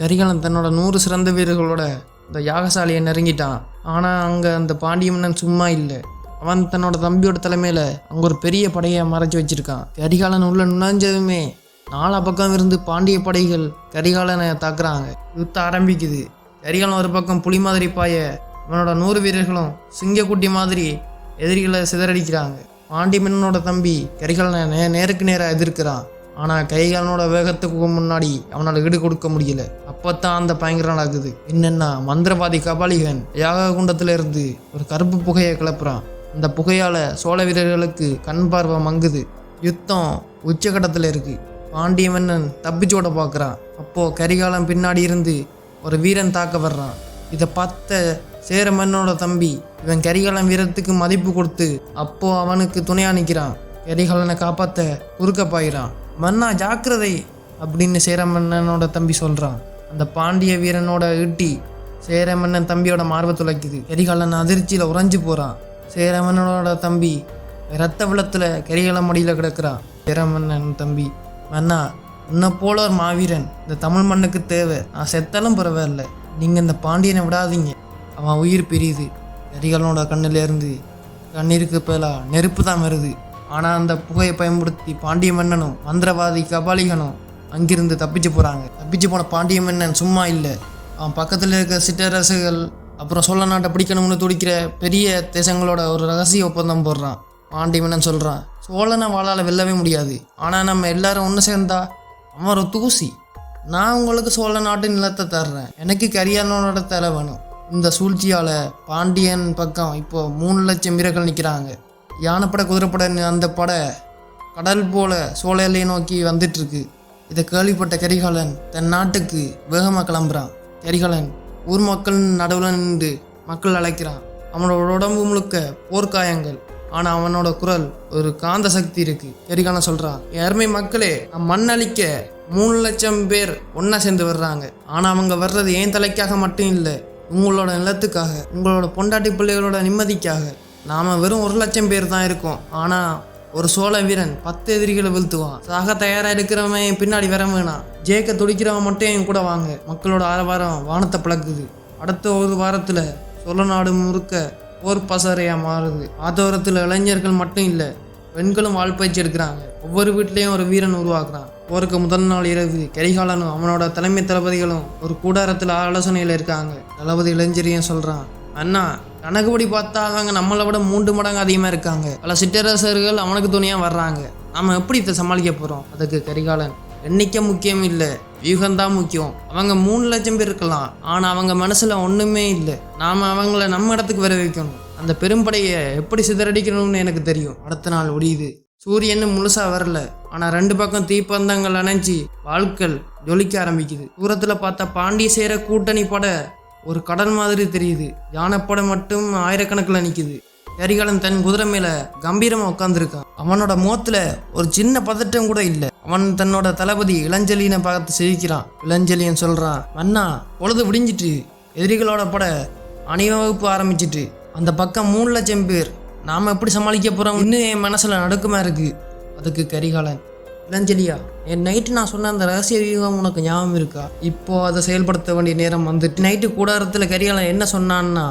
கரிகாலன் தன்னோட நூறு சிறந்த வீரர்களோட இந்த யாகசாலையை நெருங்கிட்டான். ஆனால் அங்கே அந்த பாண்டிய மன்னன் சும்மா இல்லை. அவன் தன்னோட தம்பியோட தலைமையில் அங்கே ஒரு பெரிய படையை மறைச்சி வச்சிருக்கான். கரிகாலன் உள்ள நுழைஞ்சதுமே நாலா பக்கம் இருந்து பாண்டிய படைகள் கரிகாலனை தாக்குறாங்க. யுத்தம் ஆரம்பிக்குது. கரிகாலன் ஒரு பக்கம் புலி மாதிரி பாய அவனோட நூறு வீரர்களும் சிங்கக்குட்டி மாதிரி எதிரிகளை சிதறடிக்கிறாங்க. பாண்டி மன்னனோட தம்பி கரிகாலனை நே நேருக்கு நேராக எதிர்க்கிறான். ஆனால் கைகாலனோட வேகத்துக்கு முன்னாடி அவனால் ஈடு கொடுக்க முடியல. அப்போத்தான் அந்த பயங்கரம் நடக்குது என்னென்னா மந்திரவாதி கபாலிகன் யாக குண்டத்திலிருந்து ஒரு கருப்பு புகையை கிளப்புறான். அந்த புகையால் சோழ வீரர்களுக்கு கண் பார்வை மங்குது. யுத்தம் உச்சகட்டத்தில் இருக்குது பாண்டிய மன்னன் தப்பிச்சோட பார்க்குறான் அப்போது கரிகாலம் பின்னாடி இருந்து ஒரு வீரன் தாக்க வர்றான். இதை பார்த்த சேர மன்னனோட தம்பி இவன் கரிகாலன் வீரத்துக்கு மதிப்பு கொடுத்து அப்போது அவனுக்கு துணையா நிற்கிறான் கரிகாலனை காப்பாற்ற குறுக்க பாயிறான். மன்னா ஜாக்கிரதை அப்படின்னு சேர மன்னனோட தம்பி சொல்கிறான் அந்த பாண்டிய வீரனோட ஈட்டி சேர மன்னன் தம்பியோட மார்பை துளைக்குது. கரிகாலன் அதிர்ச்சியில் உறைஞ்சு போகிறான் சேரமன்னனோட தம்பி ரத்த விளத்தில் கரிகால மடியில் கிடக்குறான். சேரமன்னன் தம்பி மன்னா உன்னை போல ஒரு மாவீரன் இந்த தமிழ் மண்ணுக்கு தேவை. நான் செத்தாலும் பரவாயில்ல. நீங்கள் இந்த பாண்டியனை விடாதீங்க. அவன் உயிர் பிரியுது. கரிகாலனோட கண்ணிலேருந்து கண்ணீருக்கு பேலா நெருப்பு தான் வருது. ஆனால் அந்த புகையை பயன்படுத்தி பாண்டிய மன்னனும் மந்திரவாதி கபாலிகனும் அங்கிருந்து தப்பிச்சு போகிறாங்க தப்பிச்சு போன பாண்டிய மன்னன் சும்மா இல்லை. அவன் பக்கத்தில் இருக்க சிற்றரசுகள் அப்புறம் சோழ நாட்டை பிடிக்கணும்னு துடிக்கிற பெரிய தேசங்களோட ஒரு ரகசிய ஒப்பந்தம் போடுறான். பாண்டிய மன்னன் சொல்கிறான் சோழனை வாழால் வெல்லவே முடியாது. ஆனால் நம்ம எல்லாரும் ஒன்று சேர்ந்தா அவன் ஒரு தூசி. நான் உங்களுக்கு சோழ நாட்டு நிலத்தை தர்றேன். எனக்கு கரியாலனோட தர வேணும். இந்த சூழ்ச்சியால் பாண்டியன் பக்கம் இப்போ மூணு லட்சம் வீரர்கள் நிற்கிறாங்க யானைப்படை குதிரைப்படை அந்த படை கடல் போல சோழ நோக்கி வந்துட்டுருக்கு. இதை கேள்விப்பட்ட கரிகாலன் தன் நாட்டுக்கு வேகமாக கிளம்புறான். கரிகாலன் ஊர் மக்கள் நடுவில் நின்று மக்கள் அழைக்கிறான். அவனோட உடம்பு முழுக்க போர்க்காயங்கள். ஆனால் அவனோட குரல் ஒரு காந்த சக்தி இருக்கு. கரிகாலன் சொல்கிறான் யாருமே மக்களே மண் அழிக்க மூணு லட்சம் பேர் ஒன்றா சேர்ந்து வர்றாங்க. ஆனால் அவங்க வர்றது ஏன் தலைக்காக மட்டும் இல்லை உங்களோட நிலத்துக்காக உங்களோட பொண்டாட்டி பிள்ளைகளோட நிம்மதிக்காக. நாம வெறும் ஒரு லட்சம் பேர் தான் இருக்கோம். ஆனா ஒரு சோழ வீரன் பத்து எதிரிகளை வீழ்த்துவான். சாக தயாரா இருக்கிறவன் பின்னாடி வர வேணாம். ஜேக்க துடிக்கிறவன் மட்டும் என் கூட வாங்க. மக்களோட ஆரவாரம் வானத்தை பிளக்குது. அடுத்த ஒரு வாரத்துல சோழ நாடு முறுக்க போர் பசறையா மாறுது. ஆதோரத்தில் இளைஞர்கள் மட்டும் இல்லை பெண்களும் வாழ்பயிற்சி எடுக்கிறாங்க. ஒவ்வொரு வீட்லேயும் ஒரு வீரன் உருவாக்குறான். போருக்கு முதல் நாள் இரவு கரிகாலனும் அவனோட தலைமை தளபதிகளும் ஒரு கூடாரத்தில் ஆலோசனையில் இருக்காங்க. தளபதி இளைஞரையும் சொல்கிறான் அண்ணா கணக்குப்படி பார்த்தா அவங்க நம்மளை விட மூன்று மடங்கு அதிகமாக இருக்காங்க. பல சிற்றரசர்கள் அவனுக்கு துணையாக வர்றாங்க. நம்ம எப்படி இதை சமாளிக்க போகிறோம் அதுக்கு கரிகாலன் எண்ணிக்கை முக்கியம் இல்லை வியூகம்தான் முக்கியம். அவங்க மூணு லட்சம் பேர் இருக்கலாம். ஆனால் அவங்க மனசில் ஒன்றுமே இல்லை. நாம் அவங்கள நம்ம இடத்துக்கு வர வைக்கணும். அந்த பெரும்படையை எப்படி சிதறடிக்கணும்னு எனக்கு தெரியும். அடுத்த நாள் ஒடியுது. சூரியன் முழுசாக வரல. ஆனால் ரெண்டு பக்கம் தீப்பந்தங்கள் அணைஞ்சி வாழ்க்கள் ஜொலிக்க ஆரம்பிக்குது. தூரத்தில் பார்த்தா பாண்டிய சேர கூட்டணி பட ஒரு கடல் மாதிரி தெரியுது. யானைப்படை மட்டும் ஆயிரக்கணக்கில் நிற்குது கரிகாலன் தன் குதிரை மேலே கம்பீரமாக உட்காந்துருக்கான் அவனோட முகத்தில் ஒரு சின்ன பதட்டம் கூட இல்லை. அவன் தன்னோட தளபதி இளஞ்சலியனை பார்த்து சிரிக்கிறான். இளஞ்சலியன் சொல்கிறான் மன்னா பொழுது விடிஞ்சிட்டு. எதிரிகளோட பட அணிவகுப்பு ஆரம்பிச்சிட்டு. அந்த பக்கம் மூணு லட்சம் பேர் நாம் எப்படி சமாளிக்க போகிறோம் இன்னும் என் மனசில் நடுக்கமாக இருக்குது அதுக்கு கரிகாலன் இளஞ்சலியா என் நைட்டு நான் சொன்ன அந்த ரகசிய வியூகம் உனக்கு ஞாபகம் இருக்கா? இப்போ அதை செயல்படுத்த வேண்டிய நேரம் வந்துட்டு நைட்டு கூடாரத்தில் கரிகாலன் என்ன சொன்னான்னா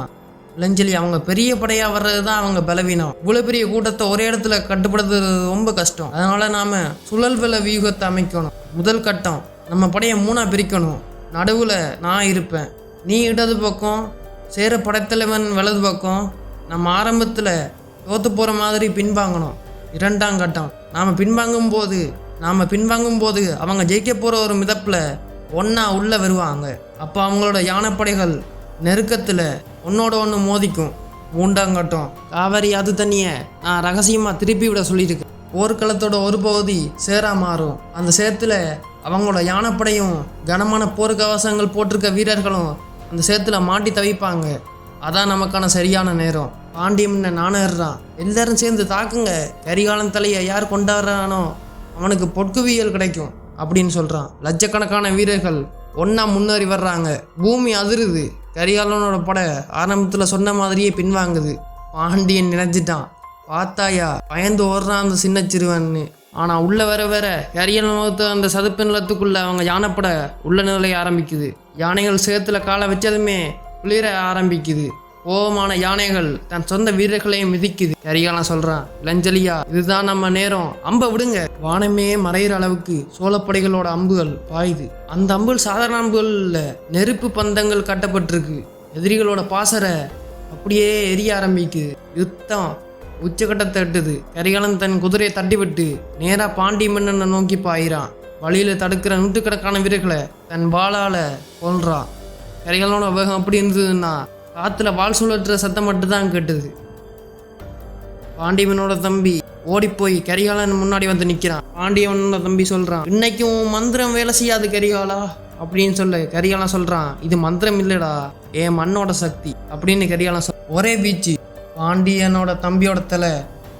லஞ்சலி அவங்க பெரிய படையாக வர்றது தான் அவங்க பலவீனம். இவ்வளோ பெரிய கூட்டத்தை ஒரே இடத்துல கட்டுப்படுத்துறது ரொம்ப கஷ்டம். அதனால் நாம் சுழல் வில வியூகத்தை அமைக்கணும். முதல் கட்டம் நம்ம படையை மூணாக பிரிக்கணும். நடுவில் நான் இருப்பேன். நீ இடது பக்கம் சேர படைத்தலைவன் வலது பக்கம். நம்ம ஆரம்பத்தில் தோற்று போகிற மாதிரி பின்வாங்கணும். இரண்டாம் கட்டம் நாம் பின்வாங்கும் போது நாம் பின்வாங்கும் போது அவங்க ஜெயிக்க போகிற ஒரு மிதப்பில் ஒன்றா உள்ளே வருவாங்க. அப்போ அவங்களோட யானைப்படைகள் நெருக்கத்தில் ஒன்னோட ஒன்று மோதிக்கும். மூன்றாம் காவேரி அது தண்ணியை நான் ரகசியமாக திருப்பி விட சொல்லியிருக்கேன். போர்க்களத்தோட ஒரு பகுதி சேரா மாறும். அந்த சேத்துல அவங்களோட யானைப்படையும் கனமான போர்க்கவசங்கள் போட்டிருக்க வீரர்களும் அந்த சேத்துல மாட்டி தவிப்பாங்க. அதான் நமக்கான சரியான நேரம். பாண்டியம்னு நாணர்றான் எல்லாரும் சேர்ந்து தாக்குங்க. கரிகாலன் தலையை யார் கொண்டாடுறானோ அவனுக்கு பொற்குவியல் கிடைக்கும் அப்படின்னு சொல்கிறான் லட்சக்கணக்கான வீரர்கள் ஒன்றா முன்னேறி வர்றாங்க. பூமி அதிருது. கரிகாலனோட படை ஆரம்பத்தில் சொன்ன மாதிரியே பின்வாங்குது. பாண்டியன் நினைச்சிட்டான் பார்த்தாயா பயந்து ஓடுறான் அந்த சின்ன சிறுவன்னு. ஆனால் உள்ளே வர வர கரியல் முகத்து அந்த சதுப்பு நிலத்துக்குள்ளே அவங்க யானைப்பட உள்ள நிலைய ஆரம்பிக்குது. யானைகள் சேத்துல காலை வச்சதுமே குளிர ஆரம்பிக்குது. கோபமான யானைகள் தன் சொந்த வீரர்களையும் மிதிக்குது. கரிகாலன் சொல்றான் இளஞ்சலியா இதுதான் நம்ம நேரம். அம்ப விடுங்க. வானமே மறையிற அளவுக்கு சோழப்படைகளோட அம்புகள் பாயுது. அந்த அம்புகள் சாதாரண அம்புகள் நெருப்பு பந்தங்கள் கட்டப்பட்டிருக்கு. எதிரிகளோட பாசறை அப்படியே எரிய ஆரம்பிக்குது. யுத்தம் உச்சக்கட்டத்தை எட்டுது. கரிகாலன் தன் குதிரையை தட்டிவிட்டு நேராக பாண்டி மன்னனை நோக்கி பாயிறான். வழியில் தடுக்கிற நூற்றுக்கணக்கான வீரர்களை தன் வாளால் கொல்றான். கரிகாலனோட வேகம் அப்படி இருந்ததுன்னா காத்துல வால் சுழற்ற சத்தம் மட்டும்தான் கேட்டுது. பாண்டியவனோட தம்பி ஓடிப்போய் கரிகாலன் முன்னாடி வந்து நிக்கிறான். பாண்டியவனோட தம்பி சொல்றான் இன்னைக்கும் மந்திரம் வேலை செய்யாது கரிகாலா? அப்படின்னு சொல்ல கரிகாலன் சொல்றான் இது மந்திரம் இல்லடா என் மண்ணோட சக்தி. அப்படின்னு கரிகாலன் சொல் ஒரே பீச்சு பாண்டியனோட தம்பியோட தலை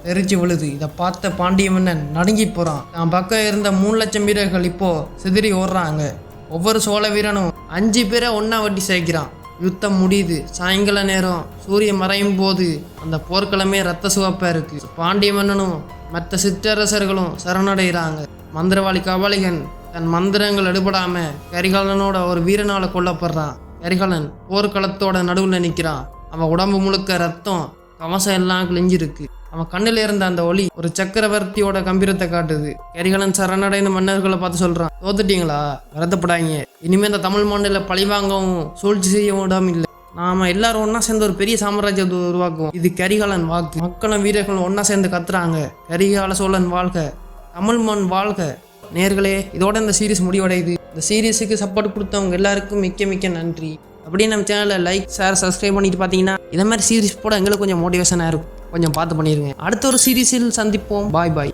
தெரிச்சு விழுது. இதை பார்த்த பாண்டிய நடுங்கி போறான். தான் பக்கம் இருந்த மூணு லட்சம் வீரர்கள் இப்போ சிதறி ஓடுறாங்க. ஒவ்வொரு சோழ வீரனும் அஞ்சு பேரை ஒன்றா வட்டி சேர்க்கிறான். யுத்தம் முடியுது. சாயங்கால நேரம் சூரியன் மறையும் போது அந்த போர்க்களமே ரத்த சிவப்பாக இருக்குது பாண்டிய மன்னனும் மற்ற சிற்றரசர்களும் சரணடைகிறாங்க. மந்திரவாளி கபாலிகன் தன் மந்திரங்கள் எடுபடாம கரிகாலனோட ஒரு வீரனால கொல்லப்படுறான். கரிகாலன் போர்க்களத்தோட நடுவில் நிற்கிறான் அவன் உடம்பு முழுக்க ரத்தம் கவசம் எல்லாம் கிழிஞ்சிருக்கு. அவன் கண்ணில் இருந்த அந்த ஒளி ஒரு சக்கரவர்த்தியோட கம்பீரத்தை காட்டுது. கரிகாலன் சரணடைந்த மன்னர்களை பார்த்து சொல்றான் தோத்துட்டீங்களா? வருத்தப்படாங்க இனிமே இந்த தமிழ் மாநில பழிவாங்கவும் சூழ்ச்சி செய்யவும் விடாம இல்லை. நாம எல்லாரும் ஒன்னா சேர்ந்து ஒரு பெரிய சாம்ராஜ்யத்தை உருவாக்குவோம். இது கரிகாலன் வாக்கு. மக்களும் வீரர்களும் ஒன்னா சேர்ந்து கத்துறாங்க. கரிகால சோழன் வாழ்க தமிழ் மண் வாழ்க நேர்களே இதோட இந்த சீரீஸ் முடிவடையுது. இந்த சீரீஸுக்கு சப்போர்ட் கொடுத்தவங்க எல்லாருக்கும் மிக்க மிக்க நன்றி. அப்படியே நம்ம சேனலில் லைக் ஷேர் சப்ஸ்கிரைப் பண்ணிட்டு பார்த்தீங்கன்னா இதே மாதிரி சீரீஸ் போட எங்களுக்கு கொஞ்சம் மோட்டிவேஷனாக இருக்கும். கொஞ்சம் பார்த்து பண்ணிடுங்க அடுத்த ஒரு சீரீஸில் சந்திப்போம். பாய் பாய்